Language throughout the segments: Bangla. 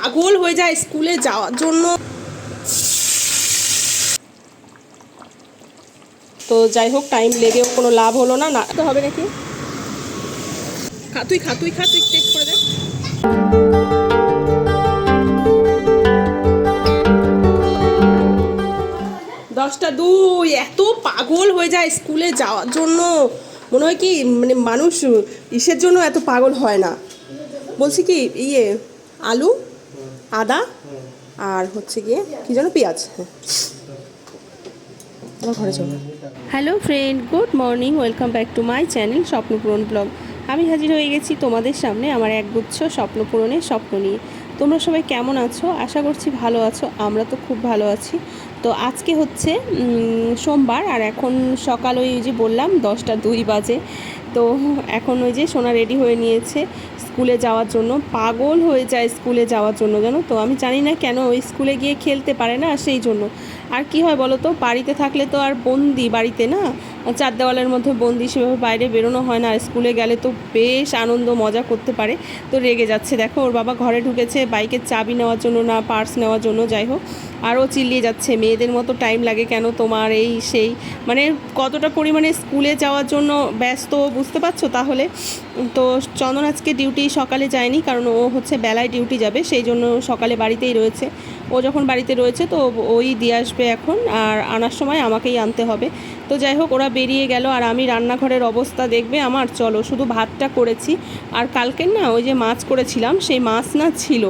পাগল হয়ে যায় স্কুলে যাওয়ার জন্য। তো যাই হোক টাইম লেগেও কোনো লাভ হলো না। না, তো হবে নাকি? খা, তুই খা তুই খা, তুই টেস্ট করে দে দশটা দুই, এত পাগল হয়ে যায় স্কুলে যাওয়ার জন্য। মনে হয় কি মানে মানুষ ইসের জন্য এত পাগল হয় না। বলছি কি ইয়ে আলু? আদা আর হচ্ছে গিয়ে কি যেন পেঁয়াজ হ্যাঁ। Hello friend good morning welcome back to my channel Swapnapuran blog আমি হাজির হয়ে গেছি তোমাদের সামনে আমার একগুচ্ছ স্বপ্নপূরণের স্বপ্ন নিয়ে। তোমরা সবাই কেমন আছো? আশা করছি ভালো আছো, আমরা তো খুব ভালো আছি। তো আজকে হচ্ছে সোমবার, আর এখন সকাল ওই যে বললাম দশটা দুই বাজে। তো এখন ওই যে সোনা রেডি হয়ে নিয়েছে স্কুলে যাওয়ার জন্য। পাগল হয়ে যায় স্কুলে যাওয়ার জন্য, জানো তো? আমি জানি না কেন ওই স্কুলে গিয়ে খেলতে পারে না, সেই জন্য। আর কি হয় বলো তো? বাড়িতে থাকলে তো আর বন্দি বাড়িতে না? চার দেওয়ালের মধ্যে বন্দি সেভাবে বাইরে বেরোনো হয় না। আর স্কুলে গেলে তো বেশ আনন্দ, মজা করতে পারে। তো রেগে যাচ্ছে। দেখো, ওর বাবা ঘরে ঢুকেছে বাইকের চাবি নেওয়ার জন্য না, পার্স নেওয়ার জন্য, যাই হোক। আরও চিল্লিয়ে যাচ্ছে, মেয়েদের মতো টাইম লাগে কেন তোমার এই সেই? মানে কতটা পরিমাণে স্কুলে যাওয়ার জন্য ব্যস্ত, বুঝতে পারছ তাহলে? তো চন্দন আজকে ডিউটি সকালে যায়নি, কারণ ও হচ্ছে বেলায় ডিউটি যাবে, সেই জন্য সকালে বাড়িতেই রয়েছে। ও যখন বাড়িতে রয়েছে তো ওই দিয়ে আসবে এখন, আর আনার সময় আমাকেই আনতে হবে। তো যাই হোক, ওরা বেরিয়ে গেল, আর আমি রান্নাঘরের অবস্থা দেখবে। আমার চলো, শুধু ভাতটা করেছি। আর কালকের না, ওই যে মাছ করেছিলাম, সেই মাছ না ছিল।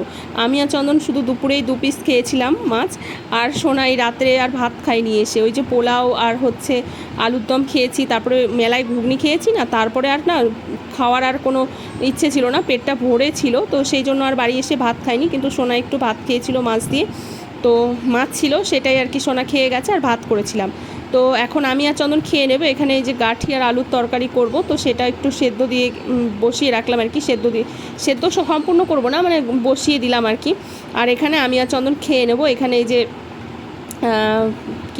আমি আর চন্দন শুধু দুপুরেই দু পিস খেয়েছিলাম মাছ। আর সোনাই রাত্রে আর ভাত খাইনি এসে। ওই যে পোলাও আর হচ্ছে আলুর দম খেয়েছি, তারপরে মেলায় ঘুগনি খেয়েছি না, তারপরে আর না খাওয়ার আর কোনো ইচ্ছে ছিল না, পেটটা ভরে ছিল, তো সেই জন্য আর বাড়ি এসে ভাত খাইনি, কিন্তু সোনা একটু ভাত খেয়েছিল মাছ দিয়ে, তো মাছ ছিল সেটাই আর কি সোনা খেয়ে গেছে আর ভাত করেছিলাম। তো এখন আমি আর চন্দন খেয়ে নেব, এখানে এই যে গাঠি আর আলুর তরকারি করব, তো সেটা একটু সেদ্ধ দিয়ে বসিয়ে রাখলাম আর কি, সেদ্ধ দিয়ে, সেদ্ধ সম্পূর্ণ করব না মানে বসিয়ে দিলাম আর কি। আর এখানে আমি আর চন্দন খেয়ে নেব, এখানে এই যে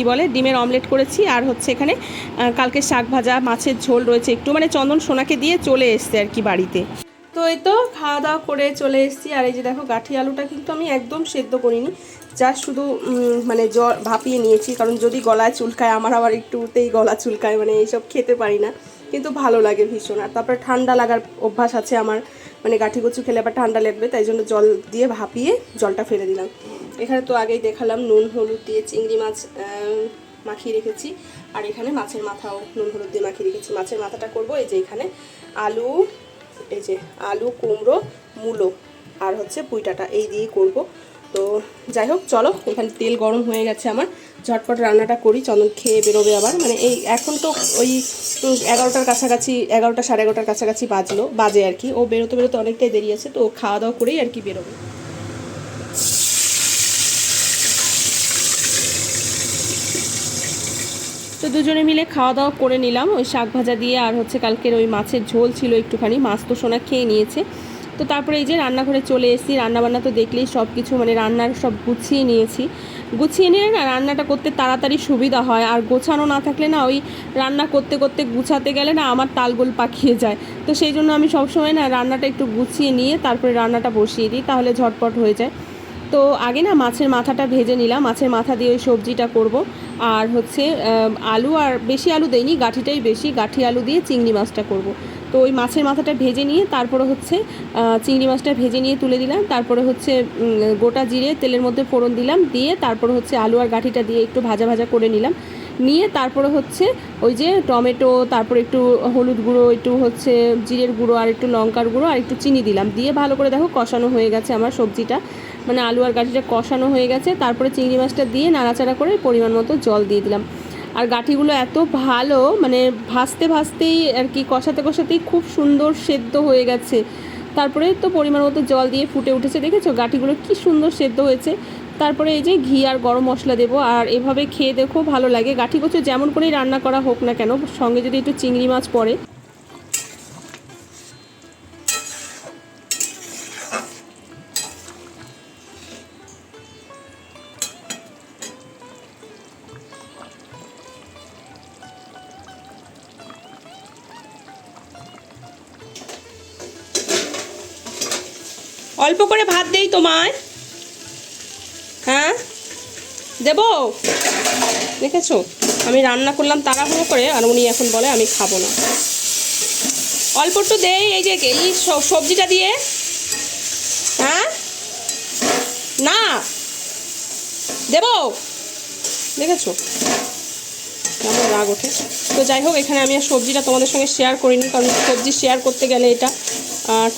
কি বলে, ডিমের অমলেট করেছি আর হচ্ছে এখানে কালকে শাক ভাজা, মাছের ঝোল রয়েছে একটু মানে চন্দন সোনাকে দিয়ে চলে এসছে আর কি বাড়িতে। তো এই তো খাওয়া দাওয়া করে চলে এসেছি, আর এই যে দেখো গাঠি আলুটা কিন্তু আমি একদম সেদ্ধ করিনি, যা শুধু মানে জ্বর ভাপিয়ে নিয়েছি, কারণ যদি গলায় চুলকায়, আমার আবার একটুতেই গলা চুলকায় মানে এইসব খেতে পারি না, কিন্তু ভালো লাগে ভীষণ। আর তারপরে ঠান্ডা লাগার অভ্যাস আছে আমার মানে গাঠি কচু খেলে আবার ঠান্ডা লাগবে, তাই জন্য জল দিয়ে ভাপিয়ে জলটা ফেলে দিলাম। এখানে তো আগেই দেখালাম নুন, হলুদ দিয়ে চিংড়ি মাছ মাখিয়ে রেখেছি। আর এখানে মাছের মাথাও নুন, হলুদ দিয়ে মাখিয়ে রেখেছি। মাছের মাথাটা করব এই যে এখানে আলু, এই যে আলু, কুমড়ো, মূলো আর হচ্ছে পুইটাটা এই দিয়েই করব। তো যাই হোক, চলো, এখানে তেল গরম হয়ে গেছে আমার। ঝটপট রান্নাটা করি চন্দন খেয়ে বেরোবে আবার। মানে এই এখন তো ওই এগারোটার কাছাকাছি, এগারোটা সাড়ে এগারোটার কাছাকাছি বাজলো, বাজে আর কি। ও বেরোতে বেরোতে অনেকটাই দেরি আছে, তো খাওয়া দাওয়া করেই আর কি বেরোবে। তো দুজনে মিলে খাওয়া দাওয়া করে নিলাম। ওই শাক ভাজা দিয়ে আর হচ্ছে কালকের ওই মাছের ঝোল ছিল একটুখানি, মাছ তো সোনা খেয়ে নিয়েছে। তো তারপরে এই যে রান্নাঘরে চলে এসেছি, রান্নাবান্না তো দেখলেই সব কিছু মানে রান্নার সব গুছিয়ে নিয়েছি। গুছিয়ে নিয়ে না রান্নাটা করতে তাড়াতাড়ি সুবিধা হয়, আর গোছানো না থাকলে না ওই রান্না করতে করতে গুছাতে গেলে না আমার তালগোল পাকিয়ে যায়। তো সেই জন্য আমি সবসময় না রান্নাটা একটু গুছিয়ে নিয়ে তারপরে রান্নাটা বসিয়ে দিই, তাহলে ঝটপট হয়ে যায়। তো আগে না মাছের মাথাটা ভেজে নিলাম। মাছের মাথা দিয়ে ওই সবজিটা করব। আর হচ্ছে আলু আর বেশি আলু দেইনি, গাঠিটাই বেশি। গাঠি আলু দিয়ে চিংড়ি মাছটা করব। তো ওই মাছের মাথাটা ভেজে নিয়ে তারপরে হচ্ছে চিংড়ি মাছটা ভেজে নিয়ে তুলে দিলাম। তারপরে হচ্ছে গোটা জিরে তেলের মধ্যে ফোড়ন দিলাম। দিয়ে তারপরে হচ্ছে আলু আর গাঠিটা দিয়ে একটু ভাজা ভাজা করে নিলাম। নিয়ে তারপরে হচ্ছে ওই যে টমেটো, তারপরে একটু হলুদ গুঁড়ো, একটু হচ্ছে জিরের গুঁড়ো আর একটু লঙ্কার গুঁড়ো আর একটু চিনি দিলাম। দিয়ে ভালো করে দেখো কষানো হয়ে গেছে আমার সবজিটা। মানে আলু আর গাঠিটা কষানো হয়ে গেছে, তারপরে চিংড়ি মাছটা দিয়ে নাড়াচাড়া করে পরিমাণ মতো জল দিয়ে দিলাম। আর গাঠিগুলো এত ভালো মানে ভাসতে ভাসতেই আর কি, কষাতে কষাতেই খুব সুন্দর সেদ্ধ হয়ে গেছে। তারপরে তো পরিমাণ মতো জল দিয়ে ফুটে উঠেছে, দেখেছ? গাঠিগুলো কি সুন্দর সেদ্ধ হয়েছে। তারপরে এই যে ঘি আর গরম মশলা দেবো, আর এভাবে খেয়ে দেখো ভালো লাগে। গাঠি কচু যেমন করেই রান্না করা হোক না কেন, সঙ্গে যদি একটু চিংড়ি মাছ পড়ে। অল্প করে ভাত দেই তোমায়। হ্যাঁ? দেব? দেখেছ? আমি রান্না করলাম তাড়াহুড়ো করে, আর উনি এখন বলে আমি খাব না। অল্প একটু দেই, এই যে এই সবজিটা দিয়ে। হ্যাঁ? না। দেব? দেখেছ? কেমন রাগ ওঠে। তো যাই হোক, এখানে আমি আর সবজিটা তোমাদের সঙ্গে শেয়ার করিনি, কারণ সবজি শেয়ার করতে গেলে এটা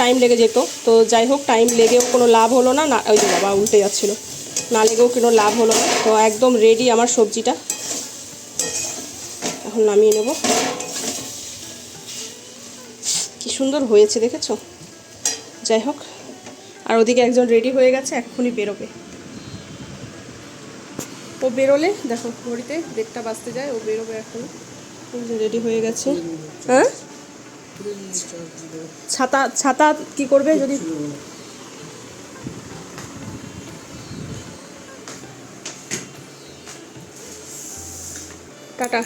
টাইম লেগে যেত। তো যাই হোক টাইম লেগেও কোনো লাভ হলো না না, ওই বাবা উল্টে যাচ্ছিল। না লেগেও কোনো লাভ হলো না। তো একদম রেডি আমার সবজিটা। এখন নামিয়ে নেব। কি সুন্দর হয়েছে, দেখেছ? যাই হোক, আর ওদিকে একজন রেডি হয়ে গেছে, এক্ষুনি বেরোবে। ও বেরোলে, দেখো ঘড়িতে দেড়টা বাজতে যায়, ও বেরোবে এখন। রেডি হয়ে গেছে। হ্যাঁ? ছাতা ছাতা কি করবে যদি? টাটা।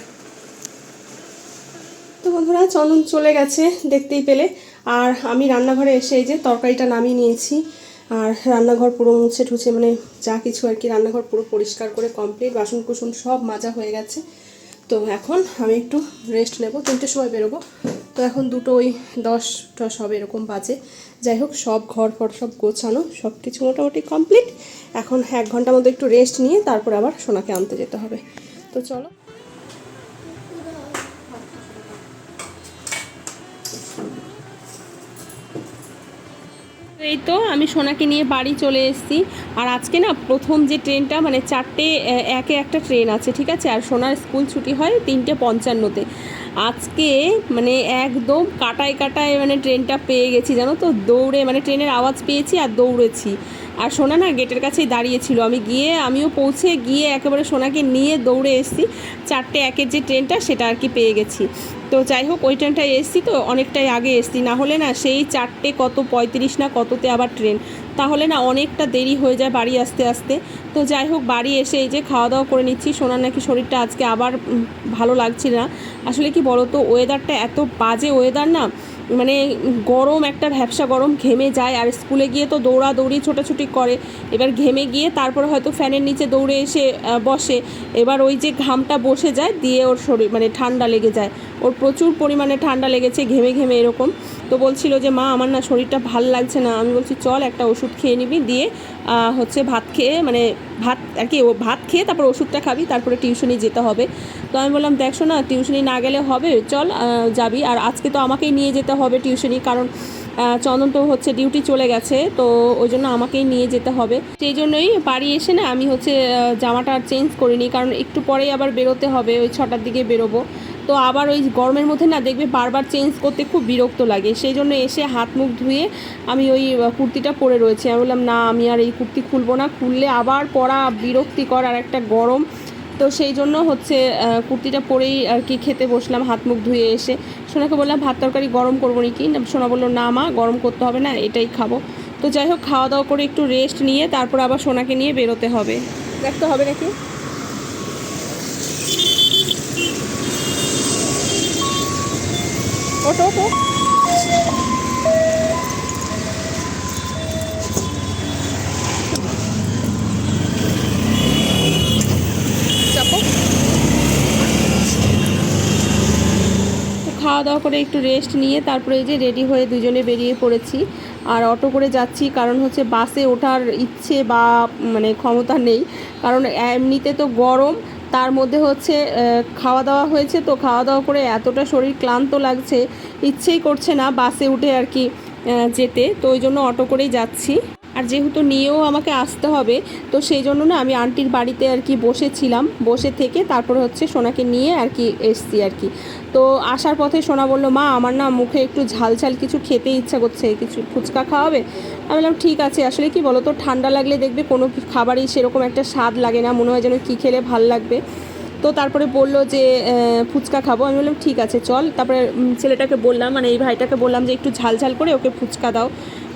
তো বন্ধুরা চন্দন চলে গেছে দেখতেই পেলে। আর আমি রান্নাঘরে এসে এই যে তরকারিটা নামিয়ে নিয়েছি। আর রান্নাঘর পুরো মুছে ঠুছে মানে যা কিছু আর কি রান্নাঘর পুরো পরিষ্কার করে কমপ্লিট বাসন কুসন সব মাজা হয়ে গেছে। তো এখন আমি একটু রেস্ট নেব, তিনটের সময় বেরোবো। তো এখন দুটো ওই দশ টস হবে এরকম বাজে। যাই হোক, সব ঘর ফর সব গোছানো, সব কিছু মোটামুটি কমপ্লিট এখন এক ঘণ্টার মধ্যে একটু রেস্ট নিয়ে তারপর আবার সোনাকে আনতে যেতে হবে। তো চলো। এই তো, আমি সোনাকে নিয়ে বাড়ি চলে এসেছি। আর আজকে না প্রথম যে ট্রেনটা মানে চারটে একে একটা ট্রেন আছে, ঠিক আছে? আর সোনার স্কুল ছুটি হয় তিনটে পঞ্চান্নতে। আজকে মানে একদম কাটায় কাটায় মানে ট্রেনটা পেয়ে গেছি, জানো তো? দৌড়ে মানে ট্রেনের আওয়াজ পেয়েছি আর দৌড়েছি। আর সোনা না গেটের কাছেই দাঁড়িয়েছিল। আমি গিয়ে, আমিও পৌঁছে গিয়ে একেবারে সোনাকে নিয়ে দৌড়ে এসেছি। চারটে একের যে ট্রেনটা, সেটা আর কি পেয়ে গেছি। তো যাই হোক, ওই ট্রেনটায় এসছি তো, অনেকটাই আগে এসছি। না হলে না সেই চারটে কত পঁয়ত্রিশ না কততে আবার ট্রেন তাহলে না অনেকটা দেরি হয়ে যায় বাড়ি আসতে আসতে। তো যাই হোক, বাড়ি এসে এই যে খাওয়া দাওয়া করে নিচ্ছি। সোনার নাকি শরীরটা আজকে আবার ভালো লাগছিল না। আসলে কি বলো তো ওয়েদারটা এত বাজে ওয়েদার না মানে গরম একটা ভ্যাবসা গরম ঘেমে যায়। আর স্কুলে গিয়ে তো দৌড়াদৌড়ি, ছোটাছুটি করে। এবার ঘেমে গিয়ে তারপর হয়তো ফ্যানের নিচে দৌড়ে এসে বসে। এবার ওই যে ঘামটা বসে যায়, দিয়ে ওর শরীর মানে ঠান্ডা লেগে যায়। ওর প্রচুর পরিমাণে ঠান্ডা লেগেছে, ঘেমে ঘেমে এরকম। তো বলছিল যে, মা, আমার না শরীরটা ভালো লাগছে না। আমি বলছি, চল একটা ওষুধ খেয়ে নিবি, দিয়ে হচ্ছে ভাত খেয়ে মানে ভাত, আর কি, ও ভাত খেয়ে তারপর ওষুধটা খাবি, তারপরে টিউশনি যেতে হবে। তো আমি বললাম, দেখছ না টিউশনি না গেলে হবে, চল যাবি। আর আজকে তো আমাকেই নিয়ে যেতে হবে টিউশনি কারণ চন্দন তো হচ্ছে ডিউটি চলে গেছে, তো ওই জন্য আমাকেই নিয়ে যেতে হবে। সেই জন্যই বাড়ি এসে না আমি হচ্ছে জামাটা চেঞ্জ করিনি, কারণ একটু পরেই আবার বেরোতে হবে, ওই ছটার দিকে বেরোবো। তো আবার ওই গরমের মধ্যে না দেখবে বারবার চেঞ্জ করতে খুব বিরক্ত লাগে। সেই জন্য এসে হাত মুখ ধুয়ে আমি ওই কুর্তিটা পরে রয়েছি। আমি বললাম, না, আমি আর এই কুর্তি খুলবো না। খুললে আবার পরা বিরক্তিকর আর একটা গরম। তো সেই জন্য হচ্ছে কুর্তিটা পরেই আর কি খেতে বসলাম, হাত মুখ ধুয়ে এসে। সোনাকে বললাম, ভাত তরকারি গরম করব নাকি? সোনা বলল, না মা, গরম করতে হবে না, এটাই খাব। তো যাই হোক, খাওয়া দাওয়া করে একটু রেস্ট নিয়ে তারপর আবার সোনাকে নিয়ে বেরোতে হবে। দেখতে হবে নাকি? ওটো ওটো খাওয়া দাওয়া করে একটু রেস্ট নিয়ে তারপরে যে রেডি হয়ে দুজনে বেরিয়ে পড়েছি। আর অটো করে যাচ্ছি কারণ হচ্ছে বাসে ওঠার ইচ্ছে বা মানে ক্ষমতা নেই। কারণ এমনিতে তো গরম তার মধ্যে হচ্ছে খাওয়া দাওয়া হয়েছে। তো খাওয়া দাওয়া করে এতটা শরীর ক্লান্ত লাগছে, ইচ্ছেই করছে না বাসে উঠে আর কি যেতে। তো ওই জন্য অটো করেই যাচ্ছি। আর যেহেতু নিয়েও আমাকে আসতে হবে, তো সেই জন্য না আমি আন্টির বাড়িতে আর কি বসেছিলাম। বসে থেকে তারপর হচ্ছে সোনাকে নিয়ে আর কি এসছি আর কি। তো আসার পথে সোনা বলল, মা, আমার না মুখে একটু ঝাল ঝাল কিছু খেতে ইচ্ছা করছে, কিছু ফুচকা খাওয়াবে? আমি বললাম, ঠিক আছে, আসলে কি বলো তো ঠান্ডা লাগলে দেখবে কোনো খাবারই সেরকম একটা স্বাদ লাগে না, মনে হয় যেন কী খেলে ভালো লাগবে। তো তারপরে বলল যে ফুচকা খাব। আমি বললাম ঠিক আছে চল। তারপরে ছেলেটাকে বললাম মানে এই ভাইটাকে বললাম যে একটু ঝাল ঝাল করে ওকে ফুচকা দাও।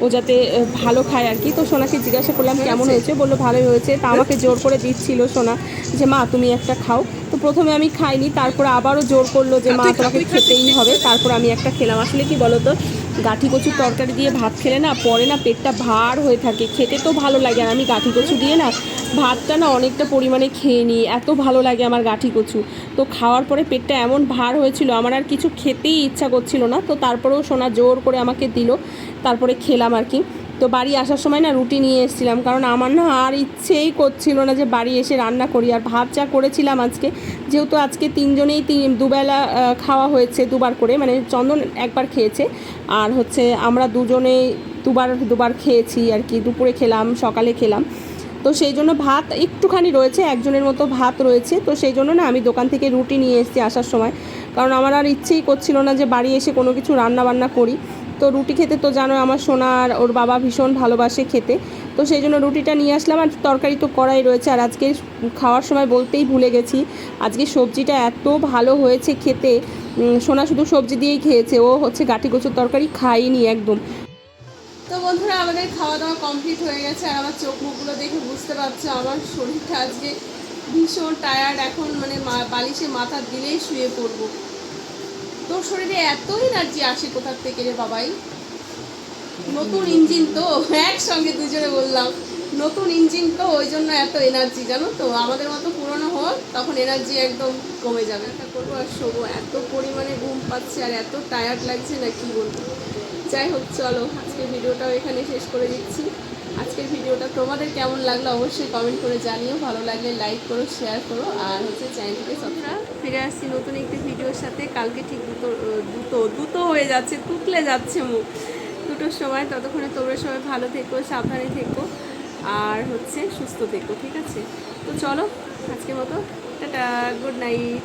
ও যাতে ভালো খায় আর কি। তো সোনাকে জিজ্ঞাসা করলাম কেমন হয়েছে? বলল ভালোই হয়েছে। তা আমাকে জোর করে দিচ্ছিল সোনা যে মা তুমি একটা খাও। তো প্রথমে আমি খাইনি তারপরে আবারও জোর করল যে মা তোমাকে খেতেই হবে। তারপর আমি একটা খেলাম। আসলে কি বলো তো গাঠি কচুর তরকারি দিয়ে ভাত খেলে না পরে না পেটটা ভার হয়ে থাকে। খেতে তো ভালো লাগে আর আমি গাঁঠি কচু দিয়ে না ভাতটা না অনেকটা পরিমাণে খেয়ে নিই। এত ভালো লাগে আমার গাঁঠি কচু। তো খাওয়ার পরে পেটটা এমন ভার হয়েছিল, আমার আর কিছু খেতেই ইচ্ছা করছিল না। তো তারপরেও সোনা জোর করে আমাকে দিল। তারপরে খেলাম আর কি। তো বাড়ি আসার সময় না রুটি নিয়ে এসেছিলাম। কারণ আমার না আর ইচ্ছেই করছিল না যে বাড়ি এসে রান্না করি। আর ভাত যা করেছিলাম আজকে, যেহেতু আজকে তিনজনেই তিন, দুবেলা খাওয়া হয়েছে দুবার করে। মানে চন্দন একবার খেয়েছে। আর হচ্ছে আমরা দুজনেই দুবার দুবার খেয়েছি আর কি। দুপুরে খেলাম, সকালে খেলাম। তো সেই জন্য ভাত একটুখানি রয়েছে, একজনের মতো ভাত রয়েছে। তো সেই জন্য না আমি দোকান থেকে রুটি নিয়ে এসেছি আসার সময়। কারণ আমার আর ইচ্ছেই করছিল না যে বাড়ি এসে কোনো কিছু রান্না বান্না করি। তো রুটি খেতে তো জানো আমার সোনা আর ওর বাবা ভীষণ ভালোবাসে খেতে। তো সেই জন্য রুটিটা নিয়ে আসলাম আর তরকারি তো করাই রয়েছে। আর আজকে খাওয়ার সময় বলতেই ভুলে গেছি, আজকে সবজিটা এত ভালো হয়েছে খেতে। সোনা শুধু সবজি দিয়েই খেয়েছে, ও হচ্ছে গাঠি কচুর তরকারি খাইনি একদম। তো বন্ধুরা, আমাদের খাওয়া দাওয়া কমপ্লিট হয়ে গেছে আর আমার চোখ মুখগুলো দেখে বুঝতে পারছ, আমার শরীরটা আজকে ভীষণ টায়ার্ড এখন মানে বালিশে মাথা দিলেই শুয়ে পড়ব। শরীরে এত এনার্জি আসে কোথার থেকে রে বাবাই? নতুন ইঞ্জিন তো, একসঙ্গে দুজনে বললাম। নতুন ইঞ্জিন তো, ওই জন্য এত এনার্জি জানো তো? আমাদের মতো পুরনো হোক তখন এনার্জি একদম কমে যাবে। একটা করব আর শোবো। এত পরিমাণে ঘুম পাচ্ছে আর এত টায়ার্ড লাগছে না, কি বলব? যাই হোক, চলো আজকে ভিডিওটাও এখানে শেষ করে দিচ্ছি। আজকের ভিডিওটা তোমাদের কেমন লাগল অবশ্যই কমেন্ট করে জানিও। ভালো লাগলে লাইক করো শেয়ার করো, আর হচ্ছে চ্যানেলটিকে সাবস্ক্রাইব ফিরে আসছি নতুন একটি ভিডিওর সাথে। কালকে ঠিক দুটো দুটো দুটো হয়ে যাচ্ছে, তুতলে যাচ্ছে মুখ। দুটোর সময়, ততক্ষণে তোমরা সবাই ভালো থেকো, সাবধানে থেকো, আর হচ্ছে সুস্থ থেকো, ঠিক আছে? তো চলো, আজকের মতো, টাটা গুড নাইট